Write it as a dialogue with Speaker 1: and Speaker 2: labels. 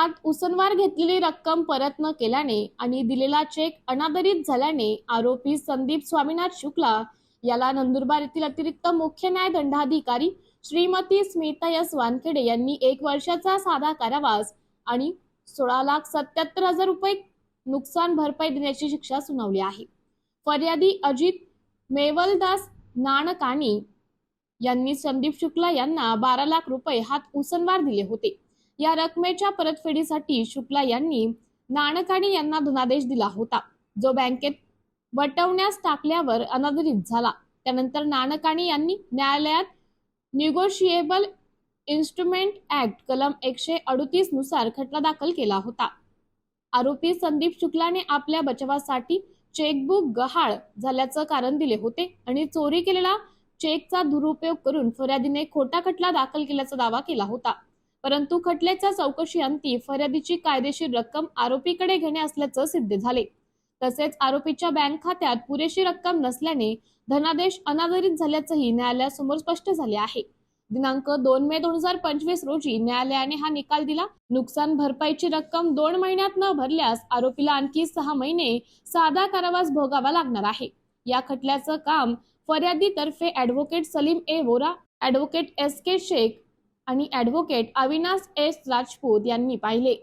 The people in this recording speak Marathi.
Speaker 1: हात उसनवार घेतलेली रक्कम परत न केल्याने आणि दिलेला चेक अनादरित झाल्याने आरोपी संदीप स्वामीनाथ शुक्ला याला नंदुरबार येथील अतिरिक्त मुख्य न्याय दंडाधिकारी श्रीमती स्मिता यस वानखेडे यांनी एक वर्षाचा साधा कारावास आणि सोळा लाख सत्याहत्तर हजार रुपये नुकसान भरपाई देण्याची शिक्षा सुनावली आहे. फर्यादी अजित मेवलदास नाणकानी यांनी संदीप शुक्ला यांना बारा लाख रुपये हात उसनवार दिले होते. या रकमेच्या परतफेडीसाठी शुक्ला यांनी नाणकाणी यांना धनादेश दिला होता. जो बँकेत वटवण्यास टाकल्यावर अनादरित झाला. त्यानंतर नाणकाणी यांनी न्यायालयात निगोशिएबल इन्स्ट्रुमेंट ऍक्ट कलम एकशे अडतीसनुसार खटला दाखल केला होता. आरोपी संदीप शुक्लाने आपल्या बचावासाठी चेकबुक गहाळ झाल्याचं कारण दिले होते आणि चोरी केलेला चेकचा दुरुपयोग करून फर्यादीने खोटा खटला दाखल केल्याचा दावा केला होता. परंतु खटल्याच्या चौकशी अंती फर्यादीची कायदेशीर रक्कम आरोपीकडे घेणे असल्याचं सिद्ध झाले. तसेच आरोपीच्या बँक खात्यात पुरेशी रक्कम नसल्याने धनादेश अनादरित झाल्याचंही न्यायालयासमोर स्पष्ट झाले आहे. दिनांक दोन मे दोन हजार पंचवीस रोजी न्यायालयाने हा निकाल दिला. नुकसान भरपाईची रक्कम दोन महिन्यात न भरल्यास आरोपीला आणखी सहा महिने साधा कारावास भोगावा लागणार आहे. या खटल्याचं काम फर्यादीतर्फे advocate Salim A Vora advocate S K Shaikh आणि ॲडव्होकेट अविनाश एस राजपूत यांनी पाहिले.